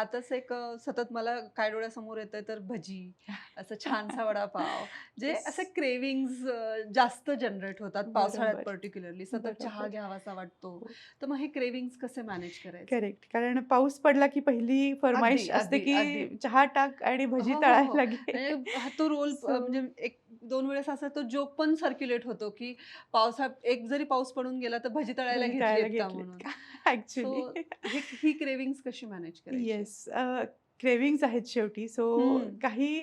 ह्यातच एक सतत मला काय डोळ्यासमोर येतंय तर भजी असं छानसा वडापाव जे. असे क्रेविंग्स जास्त जनरेट होतात पावसाळ्यात. पर्टिक्युलरली सतत चहा. घ्यावासा वाटतो हो. तर मग हे क्रेविंग्स कसे मॅनेज करायचे करेक्ट कारण पाऊस पडला की पहिली फरमाईश असते की. चहा टाक आणि भजी हो, हो, तळायला हो. लागे म्हणजे हा तो रोल म्हणजे एक दोन वेळेस असा तो जोक पण सर्क्युलेट होतो की पावसात एक जरी पाऊस पडून गेला तर भजी तळायला म्हणून? ऍक्च्युली ही क्रेविंग्स कशी मॅनेज करायची? येस क्रेविंग्स आहेत शेवटी. सो. काही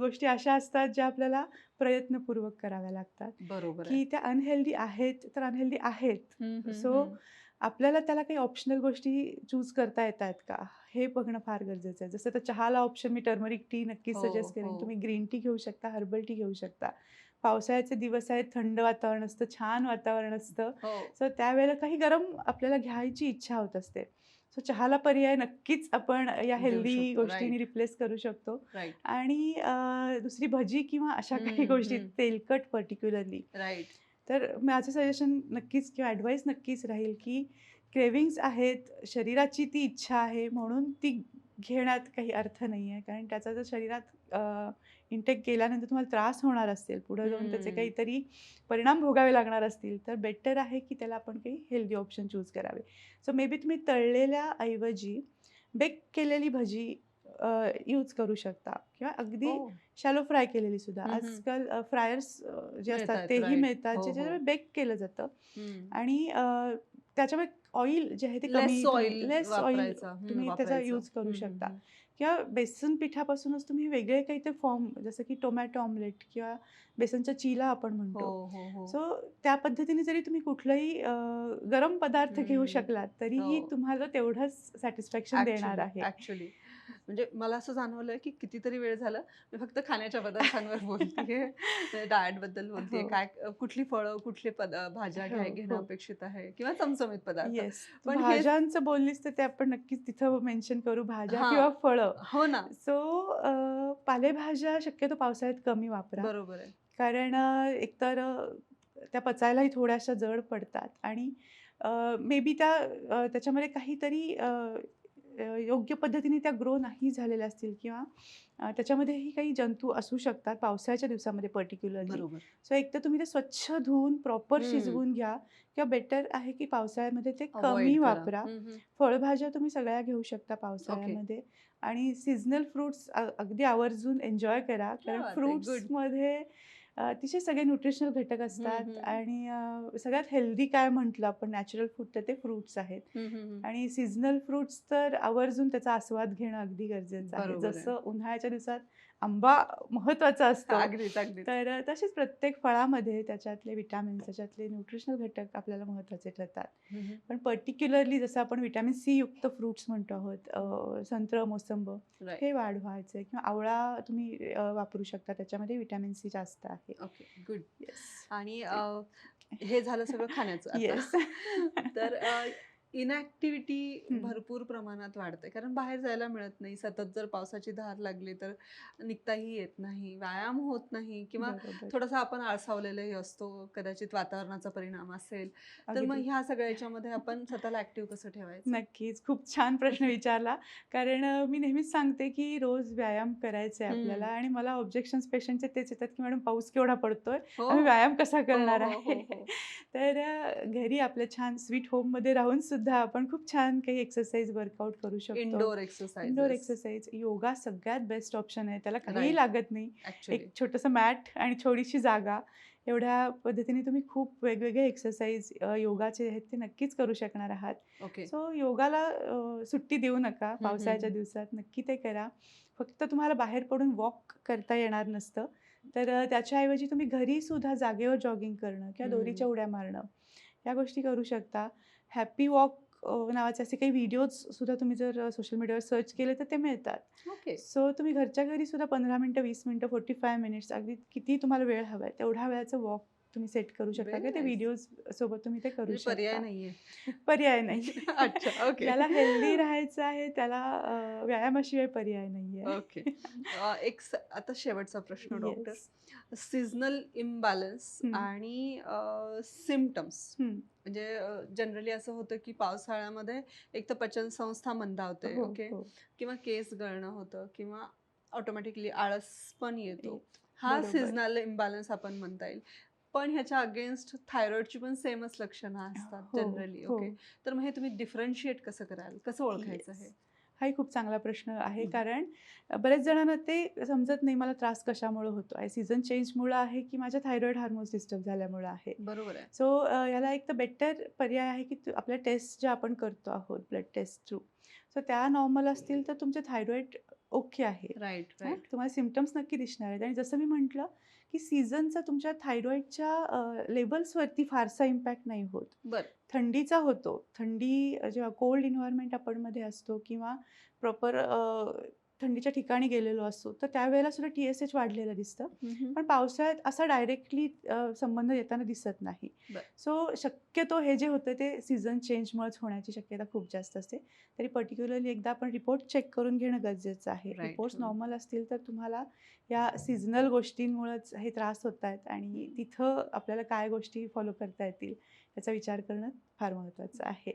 गोष्टी अशा असतात ज्या आपल्याला प्रयत्नपूर्वक कराव्या लागतात. बरोबर की त्या अनहेल्दी आहेत तर अनहेल्दी आहेत. हम्म. आपल्याला त्याला काही ऑप्शनल गोष्टी चूज करता येत आहेत का? हे बघणं फार गरजेचं आहे. जसं तर चहाला ऑप्शन मी टर्मरिक टी नक्कीच हो, सजेस्ट करेन. हो. तुम्ही ग्रीन टी घेऊ शकता हर्बल टी घेऊ शकता. पावसाळ्याचे दिवस आहेत थंड वातावरण असतं छान वातावरण असतं. हो. सो त्यावेळेला काही गरम आपल्याला घ्यायची इच्छा होत असते. सो चहाला पर्याय नक्कीच आपण या हेल्दी गोष्टींनी. रिप्लेस करू शकतो. आणि दुसरी भजी किंवा अशा काही गोष्टी. तेलकट पर्टिक्युलरली राईट तर माझं सजेशन नक्कीच किंवा ॲडवाईस नक्कीच राहील की क्रेविंग्स आहेत शरीराची ती इच्छा आहे म्हणून ती घेण्यात काही अर्थ नाही आहे कारण त्याचा जर शरीरात इंटेक केल्यानंतर तुम्हाला त्रास होणार असेल पुढे जाऊन त्याचे. काहीतरी परिणाम भोगावे लागणार असतील तर बेटर आहे की त्याला आपण काही हेल्दी ऑप्शन चूज करावे सो मे बी तुम्ही तळलेल्या ऐवजी बेक केलेली भजी यूज करू शकता किंवा अगदी हो. शॅलो फ्राय केलेली सुद्धा. आजकाल फ्रायर्स जे असतात तेही. मिळतात हो, जे हो. ज्याच्यामध्ये बेक केलं जातं. आणि त्याच्यामुळे ऑइल जे आहे ते कमी लेस ऑइल तुम्ही त्याचा. यूज करू शकता किंवा बेसन पिठापासूनच तुम्ही वेगळे काही ते फॉर्म जसं की टोमॅटो ऑमलेट किंवा बेसनच्या चिला आपण. म्हणतो हो हो हो सो त्या पद्धतीने जरी तुम्ही कुठलाही गरम पदार्थ घेऊ. शकलात तरीही हो. तुम्हाला तेवढंच सॅटिस्फॅक्शन देणार आहे ऍक्च्युली म्हणजे मला असं जाणवलं की कितीतरी वेळ झालं मी फक्त खाण्याच्या पदार्थांवर बोलतेय. डाएटबद्दल बोलतेय. हो. काय कुठली फळं कुठले भाज्या घ्याय हो, घेणं हो. अपेक्षित आहे किंवा चमचमीत पदार्थ. पण भाज्यांचं बोललीस तर ते आपण नक्कीच तिथं मेन्शन करू भाज्या. किंवा फळं. हो ना. सो पालेभाज्या शक्यतो पावसाळ्यात कमी वापरा. बरोबर आहे. कारण एकतर त्या पचायलाही थोड्याशा जड पडतात. आणि मे बी त्या त्याच्यामध्ये काहीतरी योग्य पद्धतीने त्या ग्रो नाही झालेल्या असतील किंवा त्याच्यामध्येही काही जंतू असू शकतात पावसाळ्याच्या दिवसामध्ये पर्टिक्युलरली सो एक तर तुम्ही ते स्वच्छ धुवून प्रॉपर. शिजवून घ्या किंवा बेटर आहे की पावसाळ्यामध्ये ते कमी. वापरा. फळभाज्या तुम्ही सगळ्या घेऊ शकता पावसाळ्यामध्ये आणि सीझनल फ्रुट्स अगदी आवर्जून एन्जॉय करा कारण. फ्रुट्समध्ये अतिशय सगळे न्यूट्रिशनल घटक असतात. आणि सगळ्यात हेल्दी काय म्हटलं आपण नॅचरल फूड तर ते फ्रुट्स आहेत. आणि सीझनल फ्रुट्स तर आवर्जून त्याचा आस्वाद घेणं अगदी गरजेचं आहे. जसं उन्हाळ्याच्या दिवसात आंबा महत्त्वाचा असतो तर तसेच प्रत्येक फळामध्ये त्याच्यातले विटॅमिन्स त्याच्यातले न्यूट्रिशनल घटक आपल्याला महत्त्वाचे ठरतात. पण पर्टिक्युलरली जसं आपण विटॅमिन सी युक्त फ्रुट्स म्हणतो आहोत संत्र मोसंब. हे वाढवायचं किंवा आवळा तुम्ही वापरू शकता त्याच्यामध्ये विटॅमिन सी जास्त आहे ओके गुड. येस आणि हे झालं सगळं खाण्याचं. येस तर इनॅक्टिव्हिटी. भरपूर प्रमाणात वाढते कारण बाहेर जायला मिळत नाही. सतत जर पावसाची धार लागली तर निघताही येत नाही व्यायाम होत नाही किंवा थोडासा आपण आळसावलेलाही असतो. कदाचित वातावरणाचा परिणाम असेल तर मग ह्या सगळ्या याच्यामध्ये आपण स्वतःला ऍक्टिव्ह कसं ठेवायचं? नक्कीच. खूप छान प्रश्न विचारला. कारण मी नेहमीच सांगते की रोज व्यायाम करायचे आहे. आपल्याला आणि मला ऑब्जेक्शन पेशंटचे तेच येतात की मॅडम पाऊस केवढा पडतोय? हो. आम्ही व्यायाम कसा करणार हो, हो, आहे? हो, हो. तर घरी आपल्या छान स्वीट होममध्ये राहून सुद्धा आपण खूप छान काही एक्सरसाइज वर्कआउट करू शकतो. Indoor exercise indoor exercise yoga सगळ्यात बेस्ट ऑप्शन आहे. त्याला काही. लागत नाही. एक छोटंसं मॅट आणि थोडीशी जागा. एवढ्या पद्धतीने तुम्ही खूप वेगवेगळे एक्सरसाइज योगाचे आहेत ते नक्कीच करू शकणार आहात. ओके सो योगाला सुट्टी देऊ नका पावसाळ्याच्या. दिवसात. नक्की ते करा. फक्त तुम्हाला बाहेर पडून वॉक करता येणार नसतं. तर त्याच्याऐवजी तुम्ही घरी सुद्धा जागेवर जॉगिंग करणं किंवा. दोरीच्या उड्या मारणं या गोष्टी करू शकता. हॅपी वॉक नावाचे असे काही व्हिडिओज सुद्धा तुम्ही जर सोशल मीडियावर सर्च केले तर ते मिळतात. ओके. सो तुम्ही घरच्या घरी सुद्धा पंधरा मिनटं वीस मिनटं फोर्टी फाय मिनिट्स अगदी किती तुम्हाला वेळ हवा आहे तेवढ्या वेळाचं वॉक तुम्ही सेट करू शकता किंवा ते. व्हिडिओज सोबत तुम्ही ते करू म्हणजे पर्याय शकता नाहीये पर्याय नाही अच्छा ओके ज्याला हेल्दी राहायचं आहे त्याला व्यायामाशिवाय पर्याय नाहीये ओके अ, एक आता शेवटचा प्रश्न डॉक्टर. Seasonal imbalance. आणि सिमटम्स. म्हणजे जनरली असं होतं की पावसाळ्यामध्ये एक तर पचन संस्था मंदावते हो, ओके हो. किंवा केस गळणं होतं किंवा ऑटोमॅटिकली आळस पण येतो. हा. सीझनल इम्बॅलन्स आपण म्हणता येईल पण ह्याच्या अगेन्स्ट थायरॉइडची पण सेमच लक्षणं असतात हो, जनरली हो. ओके तर मग हे तुम्ही डिफरन्शिएट कसं कराल? कसं ओळखायचं Yes. हे हाही खूप चांगला प्रश्न आहे. कारण बऱ्याच जणांना ते समजत नाही मला त्रास कशामुळे होतो आहे सीझन चेंजमुळं आहे की माझ्या थायरॉइड हार्मोन्स डिस्टर्ब झाल्यामुळं आहे? बरोबर आहे. सो याला एक तर बेटर पर्याय आहे की आपल्या टेस्ट ज्या आपण करतो आहोत ब्लड टेस्ट थ्रू सो त्या नॉर्मल असतील तर तुमचे थायरॉइड ओके आहे. Right right. तुम्हाला सिमटम्स नक्की दिसणार आहेत. आणि जसं मी म्हटलं की सीझनचा तुमच्या थायरॉइडच्या लेवल्सवरती फारसा इम्पॅक्ट नाही होत. बरं. थंडीचा होतो. थंडी जेव्हा कोल्ड इन्व्हायरमेंट आपण मध्ये असतो किंवा प्रॉपर थंडीच्या ठिकाणी गेलेलो असतो तर त्यावेळेला सुद्धा टी एस एच वाढलेलं दिसतं. पण पावसाळ्यात असा डायरेक्टली संबंध येताना दिसत नाही. सो शक्यतो हे जे होतं ते सीझन चेंजमुळेच होण्याची शक्यता खूप जास्त असते तरी पर्टिक्युलरली एकदा आपण रिपोर्ट चेक करून घेणं गरजेचं आहे Right. रिपोर्ट्स हम्म. नॉर्मल असतील तर तुम्हाला या सीझनल गोष्टींमुळेच हे त्रास होत आहेत आणि तिथं आपल्याला काय गोष्टी फॉलो करता येतील याचा विचार करणं फार महत्त्वाचं आहे